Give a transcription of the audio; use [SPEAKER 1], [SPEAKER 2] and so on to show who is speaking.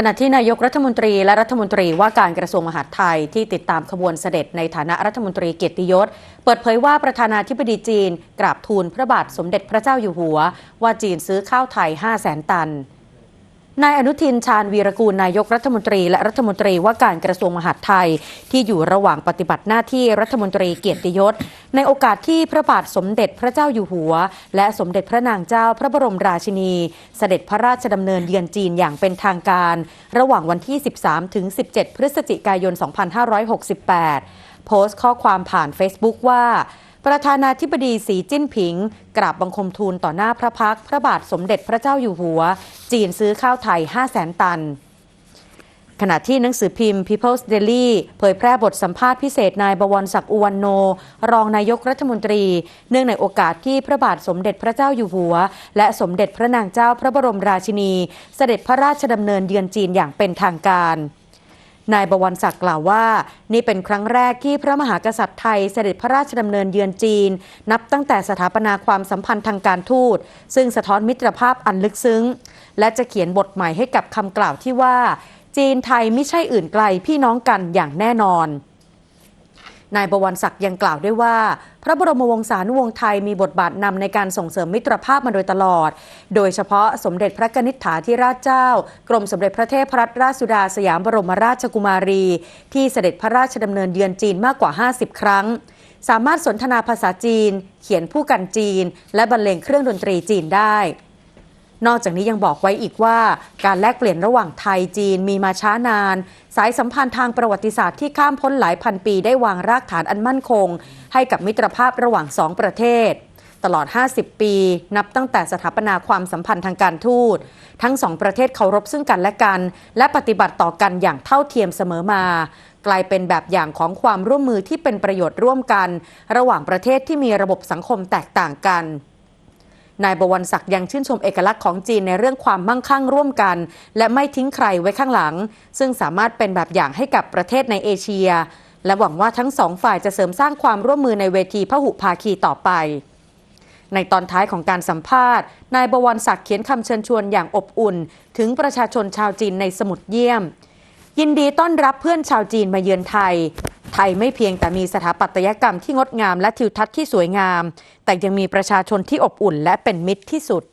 [SPEAKER 1] ขณะที่นายกรัฐมนตรีและรัฐมนตรีว่าการกระทรวงมหาดไทยที่ติดตามขบวนเสด็จในฐานะรัฐมนตรีเกียรติยศ เปิดเผยว่าประธานาธิบดีจีน กราบทูลพระบาทสมเด็จพระเจ้าอยู่หัว ว่าจีนซื้อข้าวไทย 5 0 0แสนตันนายอนุทินชาญวีรกูลนายกรัฐมนตรี และรัฐมนตรีว่าการกระทรวงมหาดไทย ที่อยู่ระหว่างปฏิบัติหน้าที่รัฐมนตรีเกียรติยศ ในโอกาสที่พระบาทสมเด็จพระเจ้าอยู่หัว และสมเด็จพระนางเจ้าพระบรมราชินี เสด็จพระราชดำเนินเยือนจีนอย่างเป็นทางการ ระหว่างวันที่ 13 ถึง 17 พฤศจิกายน 2568 โพสต์ข้อความผ่าน Facebook ว่าประธานาธิบดีสีจิ้นผิง กราบบังคมทูลต่อหน้าพระพัก พระบาทสมเด็จพระเจ้าอยู่หัว จีนซื้อข้าวไทย 5 0 0แสนตัน ขณะที่หนังสือพิมพ์ People's Daily เผยแพร่บทสัมภาษณ์พิเศษนายบวรศักดิ์อุวันโน รองนายกรัฐมนตรี เนื่องในโอกาสที่พระบาทสมเด็จพระเจ้าอยู่หัว และสมเด็จพระนางเจ้าพระบรมราชินี เสด็จพระราชดำเนินเยือนจีนอย่างเป็นทางการนายบวรศักดิ์กล่าวว่า นี่เป็นครั้งแรกที่พระมหากษัตริย์ไทยเสด็จพระราชดำเนินเยือนจีน นับตั้งแต่สถาปนาความสัมพันธ์ทางการทูต ซึ่งสะท้อนมิตรภาพอันลึกซึ้ง และจะเขียนบทใหม่ให้กับคำกล่าวที่ว่า จีนไทยไม่ใช่อื่นไกลพี่น้องกันอย่างแน่นอนนายบวรศักดิ์ยังกล่าวด้วยว่า พระบรมวงศานุวงศ์ไทยมีบทบาทนำในการส่งเสริมมิตรภาพมาโดยตลอด โดยเฉพาะสมเด็จพระกนิษฐาธิราชเจ้า กรมสมเด็จพระเทพรัตนราชสุดาสยามบรมราชกุมารี ที่เสด็จพระราชดำเนินเยือนจีนมากกว่า 50 ครั้ง สามารถสนทนาภาษาจีน เขียนผู้กันจีน และบรรเลงเครื่องดนตรีจีนได้ นอกจากนี้ยังบอกไว้อีกว่า การแลกเปลี่ยนระหว่างไทยจีนมีมาช้านาน สายสัมพันธ์ทางประวัติศาสตร์ที่ข้ามพ้นหลายพันปีได้วางรากฐานอันมั่นคง ให้กับมิตรภาพระหว่างสองประเทศ ตลอด 50 ปี นับตั้งแต่สถาปนาความสัมพันธ์ทางการทูต ทั้งสองประเทศเคารพซึ่งกันและกัน และปฏิบัติต่อกันอย่างเท่าเทียมเสมอมา กลายเป็นแบบอย่างของความร่วมมือที่เป็นประโยชน์ร่วมกัน ระหว่างประเทศที่มีระบบสังคมแตกต่างกัน นายบวรศักดิ์ยังชื่นชมเอกลักษณ์ของจีนในเรื่องความมั่งคั่งร่วมกัน และไม่ทิ้งใครไว้ข้างหลัง ซึ่งสามารถเป็นแบบอย่างให้กับประเทศในเอเชีย และหวังว่าทั้งสองฝ่ายจะเสริมสร้างความร่วมมือในเวทีพหุภาคีต่อไปในตอนท้ายของการสัมภาษณ์ นายบวรศักดิ์เขียนคำเชิญชวนอย่างอบอุ่น ถึงประชาชนชาวจีนในสมุดเยี่ยม ยินดีต้อนรับเพื่อนชาวจีนมาเยือนไทย ไทยไม่เพียงแต่มีสถาปัตยกรรมที่งดงามและทิวทัศน์ที่สวยงาม แต่ยังมีประชาชนที่อบอุ่นและเป็นมิตรที่สุด